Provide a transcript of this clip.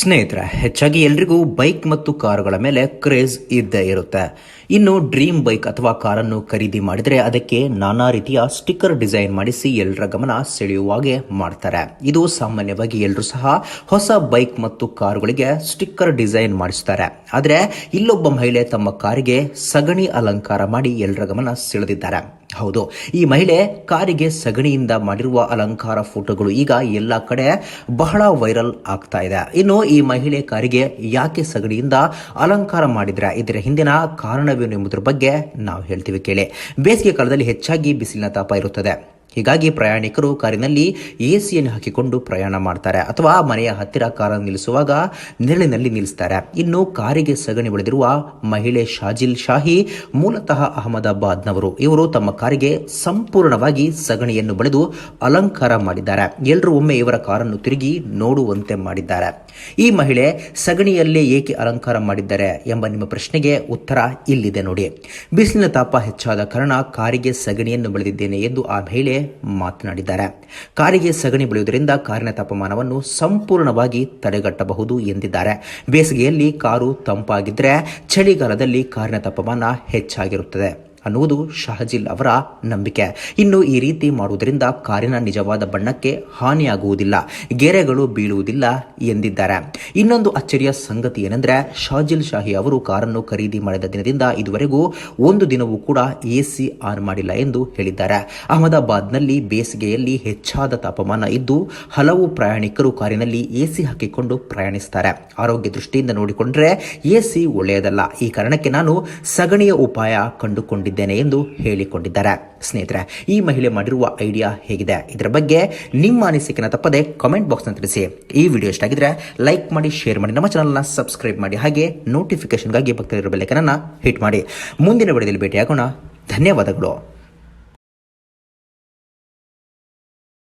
ಸ್ನೇಹಿತರೆ, ಹೆಚ್ಚಾಗಿ ಎಲ್ರಿಗೂ ಬೈಕ್ ಮತ್ತು ಕಾರುಗಳ ಮೇಲೆ ಕ್ರೇಜ್ ಇದ್ದೇ ಇರುತ್ತೆ. ಇನ್ನು ಡ್ರೀಮ್ ಬೈಕ್ ಅಥವಾ ಕಾರನ್ನು ಖರೀದಿ ಮಾಡಿದರೆ ಅದಕ್ಕೆ ನಾನಾ ರೀತಿಯ ಸ್ಟಿಕ್ಕರ್ ಡಿಸೈನ್ ಮಾಡಿಸಿ ಎಲ್ಲರ ಗಮನ ಸೆಳೆಯುವಾಗೆ ಮಾಡ್ತಾರೆ. ಇದು ಸಾಮಾನ್ಯವಾಗಿ ಎಲ್ಲರೂ ಸಹ ಹೊಸ ಬೈಕ್ ಮತ್ತು ಕಾರುಗಳಿಗೆ ಸ್ಟಿಕ್ಕರ್ ಡಿಸೈನ್ ಮಾಡಿಸ್ತಾರೆ. ಆದರೆ ಇಲ್ಲೊಬ್ಬ ಮಹಿಳೆ ತಮ್ಮ ಕಾರಿಗೆ ಸಗಣಿ ಅಲಂಕಾರ ಮಾಡಿ ಎಲ್ಲರ ಗಮನ ಸೆಳೆದಿದ್ದಾರೆ. ಹೌದು. ಈ ಮಹಿಳೆ ಕಾರಿಗೆ ಸಗಣಿಯಿಂದ ಮಾಡಿರುವ ಅಲಂಕಾರ ಫೋಟೋಗಳು ಈಗ ಎಲ್ಲ ಕಡೆ ಬಹಳ ವೈರಲ್ ಆಗ್ತಾ ಇದೆ. ಇನ್ನು ಈ ಮಹಿಳೆ ಕಾರಿಗೆ ಯಾಕೆ ಸಗಣಿಯಿಂದ ಅಲಂಕಾರ ಮಾಡಿದ್ರೆ ಇದರ ಹಿಂದಿನ ಕಾರಣವೇನು ಎಂಬುದರ ಬಗ್ಗೆ ನಾವು ಹೇಳ್ತೀವಿ ಕೇಳಿ. ಬೇಸಿಗೆ ಕಾಲದಲ್ಲಿ ಹೆಚ್ಚಾಗಿ ಬಿಸಿಲಿನ ತಾಪ ಇರುತ್ತದೆ. ಹೀಗಾಗಿ ಪ್ರಯಾಣಿಕರು ಕಾರಿನಲ್ಲಿ ಎಸಿಯನ್ನು ಹಾಕಿಕೊಂಡು ಪ್ರಯಾಣ ಮಾಡ್ತಾರೆ ಅಥವಾ ಮನೆಯ ಹತ್ತಿರ ಕಾರನ್ನು ನಿಲ್ಲಿಸುವಾಗ ನೆರಳಿನಲ್ಲಿ ನಿಲ್ಲಿಸ್ತಾರೆ. ಇನ್ನು ಕಾರಿಗೆ ಸಗಣಿ ಬಳಿದಿರುವ ಮಹಿಳೆ ಶಾಜಿಲ್ ಶಾಹಿ, ಮೂಲತಃ ಅಹಮದಾಬಾದ್ನವರು. ಇವರು ತಮ್ಮ ಕಾರಿಗೆ ಸಂಪೂರ್ಣವಾಗಿ ಸಗಣಿಯನ್ನು ಬಳಿದು ಅಲಂಕಾರ ಮಾಡಿದ್ದಾರೆ. ಎಲ್ಲರೂ ಒಮ್ಮೆ ಇವರ ಕಾರನ್ನು ತಿರುಗಿ ನೋಡುವಂತೆ ಮಾಡಿದ್ದಾರೆ. ಈ ಮಹಿಳೆ ಸಗಣಿಯಲ್ಲೇ ಏಕೆ ಅಲಂಕಾರ ಮಾಡಿದ್ದಾರೆ ಎಂಬ ನಿಮ್ಮ ಪ್ರಶ್ನೆಗೆ ಉತ್ತರ ಇಲ್ಲಿದೆ ನೋಡಿ. ಬಿಸಿಲಿನ ತಾಪ ಹೆಚ್ಚಾದ ಕಾರಣ ಕಾರಿಗೆ ಸಗಣಿಯನ್ನು ಬೆಳೆದಿದ್ದೇನೆ ಎಂದು ಆ ಮಹಿಳೆ ಮಾತನಾಡಿದ್ದಾರೆ. ಕಾರಿಗೆ ಸಗಣಿ ಬೆಳೆಯುವುದರಿಂದ ಕಾರಿನ ತಾಪಮಾನವನ್ನು ಸಂಪೂರ್ಣವಾಗಿ ತಡೆಗಟ್ಟಬಹುದು ಎಂದಿದ್ದಾರೆ. ಬೇಸಿಗೆಯಲ್ಲಿ ಕಾರು ತಂಪಾಗಿದ್ದರೆ ಚಳಿಗಾಲದಲ್ಲಿ ಕಾರಿನ ತಾಪಮಾನ ಹೆಚ್ಚಾಗಿರುತ್ತದೆ. ಅನ್ನುವುದು ಶಹಜಿಲ್ ಅವರ ನಂಬಿಕೆ. ಇನ್ನು ಈ ರೀತಿ ಮಾಡುವುದರಿಂದ ಕಾರಿನ ನಿಜವಾದ ಬಣ್ಣಕ್ಕೆ ಹಾನಿಯಾಗುವುದಿಲ್ಲ, ಗೆರೆಗಳು ಬೀಳುವುದಿಲ್ಲ ಎಂದಿದ್ದಾರೆ. ಇನ್ನೊಂದು ಅಚ್ಚರಿಯ ಸಂಗತಿ ಏನೆಂದರೆ ಶಾಜಿಲ್ ಶಾಹಿ ಅವರು ಕಾರನ್ನು ಖರೀದಿ ಮಾಡಿದ ದಿನದಿಂದ ಇದುವರೆಗೂ ಒಂದು ದಿನವೂ ಕೂಡ ಎಸಿ ಆನ್ ಮಾಡಿಲ್ಲ ಎಂದು ಹೇಳಿದ್ದಾರೆ. ಅಹಮದಾಬಾದ್ನಲ್ಲಿ ಬೇಸಿಗೆಯಲ್ಲಿ ಹೆಚ್ಚಾದ ತಾಪಮಾನ ಇದ್ದು, ಹಲವು ಪ್ರಯಾಣಿಕರು ಕಾರಿನಲ್ಲಿ ಎಸಿ ಹಾಕಿಕೊಂಡು ಪ್ರಯಾಣಿಸುತ್ತಾರೆ ಆರೋಗ್ಯ ದೃಷ್ಟಿಯಿಂದ ನೋಡಿಕೊಂಡ್ರೆ ಎಸಿ ಒಳ್ಳೆಯದಲ್ಲ. ಈ ಕಾರಣಕ್ಕೆ ನಾನು ಸಗಣಿಯ ಉಪಾಯ ಕಂಡುಕೊಂಡಿದ್ದೇನೆ ಎಂದು ಹೇಳಿಕೊಂಡಿದ್ದಾರೆ. ಸ್ನೇಹಿತರೆ, ಈ ಮಹಿಳೆ ಮಾಡಿರುವ ಐಡಿಯಾ ಹೇಗಿದೆ? ಇದರ ಬಗ್ಗೆ ನಿಮ್ಮ ಅನಿಸಿಕೆನ ತಪ್ಪದೆ ಕಾಮೆಂಟ್ ಬಾಕ್ಸ್ನ ತಿಳಿಸಿ. ಈ ವಿಡಿಯೋ ಇಷ್ಟ ಆಗಿದ್ರೆ ಲೈಕ್ ಮಾಡಿ ಶೇರ್ ಮಾಡಿ, ನಮ್ಮ ಚಾನಲ್ನ ಸಬ್ಸ್ಕ್ರೈಬ್ ಮಾಡಿ, ಹಾಗೆ ನೋಟಿಫಿಕೇಶನ್ಗಾಗಿ ಪಕ್ಕದಲ್ಲಿರೋ ಬೆಲ್ಲೈಕನನ್ನು ಹಿಟ್ ಮಾಡಿ. ಮುಂದಿನ ವಿಡಿಯೋದಲ್ಲಿ ಭೇಟಿಯಾಗೋಣ. ಧನ್ಯವಾದಗಳು.